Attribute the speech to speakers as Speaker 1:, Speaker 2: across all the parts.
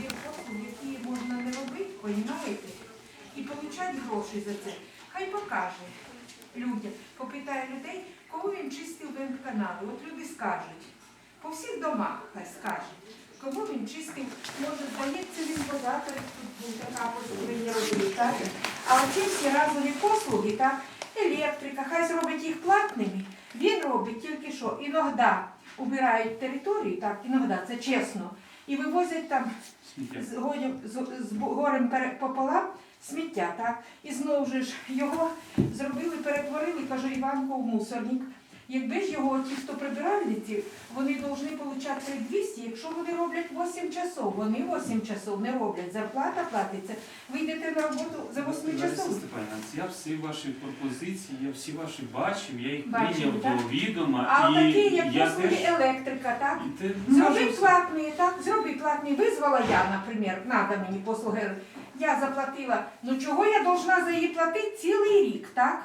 Speaker 1: набір послуг, які можна не робити, понімаєте? І отримати гроші за це. Хай покаже людям, попитає людей, кого він чистив вентканали. От люди скажуть. По всіх домах хай скаже. Кого він чистив, може, здається, він податок тут був така повинні робити, так? А оці всі разові послуги, так, електрика, хай зробить їх платними. Він робить тільки що, іноді убирають територію, так, іноді, це чесно, і вивозять там з, горем, з, з горем пополам сміття, так? І знову ж його зробили, перетворили, кажу, Іванку в мусорник. Якби ж його ті, хто прибиральниці, вони повинні отримати 200, якщо вони роблять 8 часов. Вони 8 часов не роблять. Зарплата платиться. Ви йдете на роботу за 8
Speaker 2: Лариса
Speaker 1: часов.
Speaker 2: Я всі ваші пропозиції, я всі ваші бачив, я їх прийняв
Speaker 1: так?
Speaker 2: до відома.
Speaker 1: А
Speaker 2: і
Speaker 1: такі, як
Speaker 2: я
Speaker 1: послуги
Speaker 2: теж,
Speaker 1: електрика, так?
Speaker 2: і те,
Speaker 1: Зроби
Speaker 2: можу-
Speaker 1: платні, так, зроби платні. Визвала я, наприклад, надо мені послуги. Я заплатила. Ну чого я должна за її платити цілий рік, так?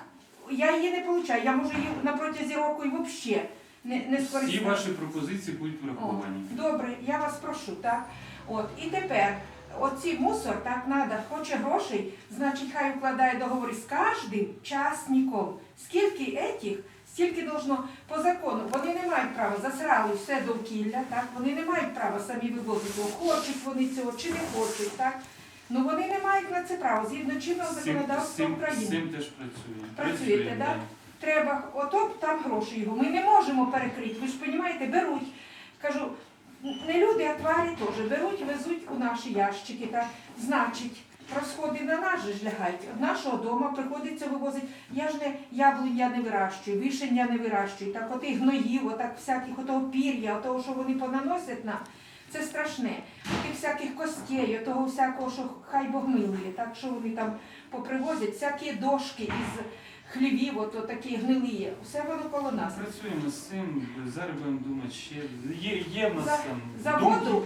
Speaker 1: Я її не получаю. Я можу її на протязі року і взагалі не, не
Speaker 2: Всі
Speaker 1: скористатися.
Speaker 2: ваші пропозиції будуть враховані.
Speaker 1: добре, я вас прошу, так? От, і тепер, оці мусор, так, надо, хоче грошей, значить, хай укладає договори з кожним частником. Скільки етих, стільки должно по закону. Вони не мають права, засрали все довкілля, так? Вони не мають права самі вивозити, хочуть вони цього чи не хочуть, так? Ну вони не мають на це права, згідно чинного законодавства
Speaker 2: цим, з цим теж працюємо.
Speaker 1: Працюєте,
Speaker 2: Працюємо,
Speaker 1: да? Треба, ото там гроші його. Ми не можемо перекрити. Ви ж розумієте, беруть. Кажу, не люди, а тварі теж беруть, везуть у наші ящики. Так? Значить, розходи на нас же ж лягають. З нашого дому приходиться вивозити. Я ж не яблунь я не вирощую, вишень я не вирощую. Так от і гноїв, отак всяких отого пір'я, отого, що вони понаносять нам. Це страшне. Тих всяких костей, того всякого, що хай Бог милує, так що вони там попривозять, всякі дошки із хлівів, ото такі гнилі. Все воно коло нас.
Speaker 2: Працюємо з цим, зараз будемо думати ще. Є, є в нас
Speaker 1: За-
Speaker 2: там
Speaker 1: За воду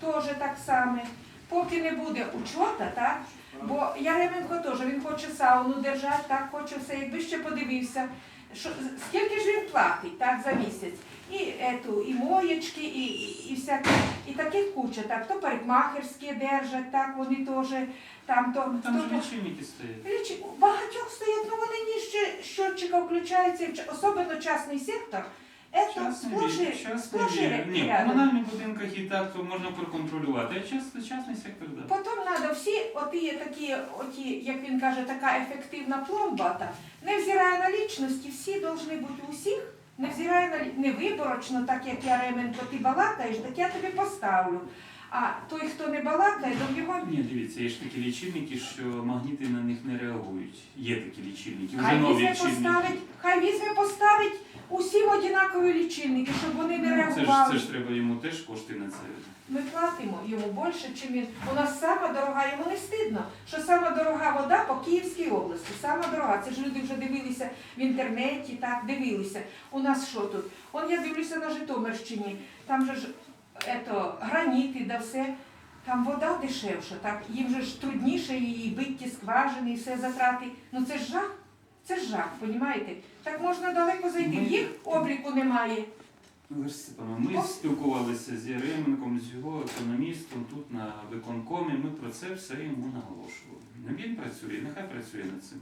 Speaker 1: теж так само. Поки не буде учота, так? Бо Яременко теж він хоче сауну держати, так хоче все. Якби ще подивився, що скільки ж він платить так за місяць. І ету, і моєчки, і, і, і всяке, і таких куча, так, то парикмахерські держать, так, вони теж там то.
Speaker 2: Там
Speaker 1: то-
Speaker 2: же лічильники стоять.
Speaker 1: Речі, багатьох стоять, ну вони ніж щотчика включаються, особливо частний сектор. Это сплошь, сплошь.
Speaker 2: Ні, в комунальних будинках і так то можна проконтролювати, а час, частний сектор, да.
Speaker 1: Потім треба всі, оті такі, оті, як він каже, така ефективна пломба, та, невзирає на лічності, всі повинні бути усіх, невзирає на лі- не виборочно, так як я Ременко, ти балакаєш, так я тобі поставлю. А той, хто не балакає, то його
Speaker 2: Ні, дивіться, є ж такі лічильники, що магніти на них не реагують. Є такі лічильники, вже
Speaker 1: хай
Speaker 2: нові
Speaker 1: візьме
Speaker 2: лічильники.
Speaker 1: поставить, хай візьме поставить усім однакові лічильники, щоб вони не
Speaker 2: Ну, Це ж,
Speaker 1: реагували.
Speaker 2: це ж треба йому теж кошти на це.
Speaker 1: Ми платимо йому більше, чим він. У нас сама дорога, йому не стидно, що сама дорога вода по Київській області. Сама дорога. Це ж люди вже дивилися в інтернеті, так, дивилися. У нас що тут? Он я дивлюся на Житомирщині, там же ж ето, граніти да все. Там вода дешевша, так, їм же ж трудніше її бити ті скважини і все затрати. Ну це ж жах. Це ж жах, понімаєте? Так можна далеко зайти.
Speaker 2: Ми-
Speaker 1: Їх обліку немає.
Speaker 2: Лариса ми
Speaker 1: О.
Speaker 2: спілкувалися з Яременком, з його економістом тут на виконкомі. Ми про це все йому наголошували. Ну, Він працює, нехай працює над цим.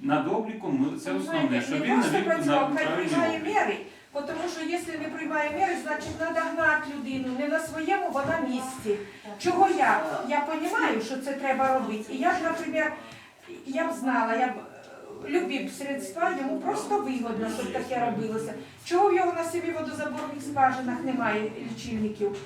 Speaker 2: Над обліком ми це
Speaker 1: Ну,
Speaker 2: основне, що він
Speaker 1: просто
Speaker 2: навів
Speaker 1: працював,
Speaker 2: на
Speaker 1: хай
Speaker 2: правильний
Speaker 1: приймає
Speaker 2: облік.
Speaker 1: міри, бо тому що якщо не приймає міри, значить треба гнати людину, не на своєму вона місці. Чого я? Я розумію, що це треба робити. І я ж, наприклад, я б знала, я б е, любі средства, йому просто вигодно, щоб таке робилося. Чого в його на собі водозаборних скважинах немає лічильників?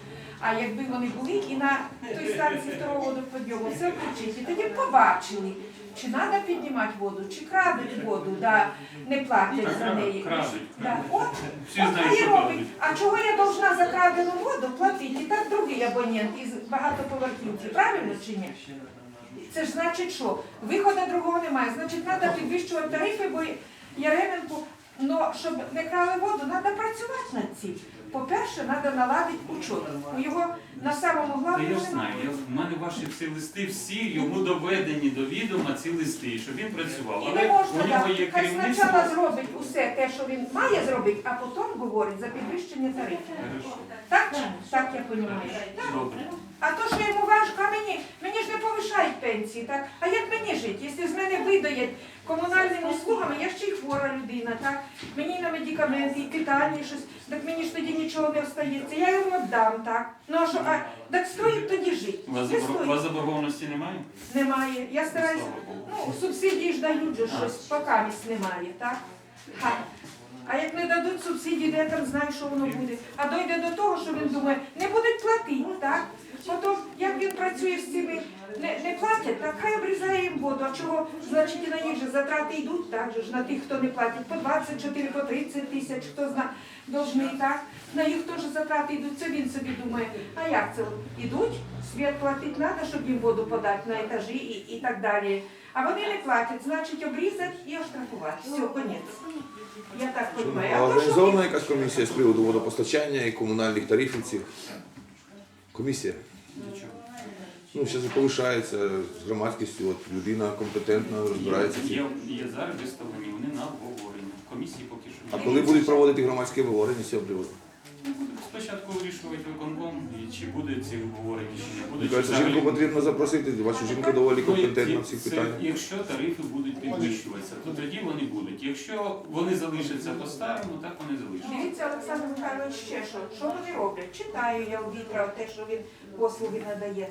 Speaker 1: А якби вони були і на той станції второго водоподйому все включити, тоді побачили, чи треба піднімати воду, чи крадуть воду, да, не платять за неї.
Speaker 2: Крадуть,
Speaker 1: Да. От,
Speaker 2: Всі
Speaker 1: от
Speaker 2: знають,
Speaker 1: хай
Speaker 2: що
Speaker 1: робить.
Speaker 2: крадуть.
Speaker 1: А чого я должна за крадену воду платити? І так другий абонент із багатоповерхівки, правильно чи ні? Це ж значить що? Виходу другого немає. Значить, треба підвищувати тарифи, бо Яременку, но щоб не крали воду, треба працювати над цим. По-перше, треба наладити учет. У його на самому главному
Speaker 2: я знаю, я, в мене ваші ці листи всі йому доведені до відома ці листи, щоб він працював.
Speaker 1: І
Speaker 2: Але
Speaker 1: можна
Speaker 2: у нього
Speaker 1: так.
Speaker 2: є
Speaker 1: Хай
Speaker 2: керівництво.
Speaker 1: спочатку зробить усе те, що він має зробити, а потім говорить за підвищення тарифів.
Speaker 2: Хорошо.
Speaker 1: Так? Так я розумію.
Speaker 2: Добре.
Speaker 1: А то, що йому важко, а мені, мені ж не повишають пенсії, так? А як мені жити? Якщо з мене видають комунальними услугами, я ще й хвора людина, так? Мені на медикаменти, і питання щось, так мені ж тоді нічого не остається. Я йому віддам, так? Ну а що, а так стоїть тоді жити?
Speaker 2: У вас,
Speaker 1: Не
Speaker 2: забор- у
Speaker 1: стоїть.
Speaker 2: вас заборгованості немає?
Speaker 1: Немає. Я стараюся. Ну, субсидії ж дають же щось, поки місць немає, так? А, а як не дадуть субсидії, то я там знаю, що воно буде. А дойде до того, що він думає, не будуть платити, платять, так хай обрізає їм воду. А чого? Значить, і на них же затрати йдуть, так же ж, на тих, хто не платить, по 24, по 30 тисяч, хто зна, должний, так? На їх теж затрати йдуть, це він собі думає. А як це? от? Ідуть, світ платити треба, щоб їм воду подати на етажі і, і так далі. А вони не платять, значить обрізати і оштрафувати. Все, конець. Я так
Speaker 3: А
Speaker 1: розумію. А то, що
Speaker 3: організована якась комісія з приводу водопостачання і комунальних тарифів цих? Комісія.
Speaker 2: Нічого.
Speaker 3: Ну, зараз повишається з громадськістю, от людина компетентна, розбирається.
Speaker 2: Є, є зараз виставлені, вони на обговорення. В комісії поки що
Speaker 3: А коли будуть проводити громадські обговорення з цього приводу?
Speaker 2: Спочатку вирішувати виконком, і чи буде ці обговорення, чи не буде. Чи взагалі-
Speaker 3: жінку потрібно запросити, бачу, жінка доволі
Speaker 2: Ну,
Speaker 3: компетентна в
Speaker 2: це-
Speaker 3: питаннях.
Speaker 2: Якщо тарифи будуть підвищуватися, то тоді вони будуть. Якщо вони залишаться по-старому, так вони залишаться.
Speaker 1: Дивіться, Олександр Михайлович, ще що. Що вони роблять? Читаю я у Вітра те, що він послуги надає.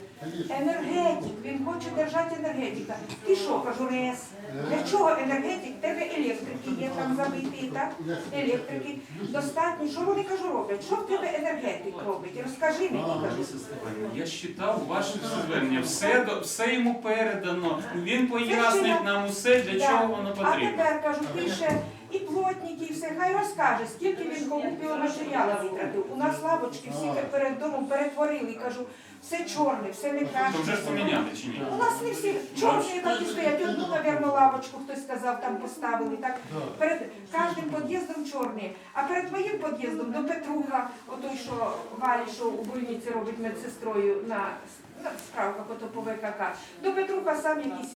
Speaker 1: Енергетик, він хоче держати енергетика. Ти що, кажу, РЕС? Для чого енергетик? Тебе електрики є там забиті, так? Електрики достатньо. Що вони кажу роблять? Що в тебе енергетик робить? Розкажи мені, кажу.
Speaker 2: Я читав ваше звернення, все, до- все йому передано. Він пояснить нам усе, для чого воно
Speaker 1: А
Speaker 2: потрібно.
Speaker 1: тепер кажу, пише і плотники, і все, хай розкаже, скільки він кому матеріалу витратив. У нас лавочки всі перед домом перетворили, кажу, все чорне, все не краще.
Speaker 2: То вже ж поміняли чи ні?
Speaker 1: У нас не всі чорні такі стоять. Одну, мабуть, лавочку хтось сказав, там поставили. Так перед кожним під'їздом чорні. А перед моїм під'їздом до Петруха, отой, що Валі, що у больниці робить медсестрою на, справках, ото по до Петруха сам якийсь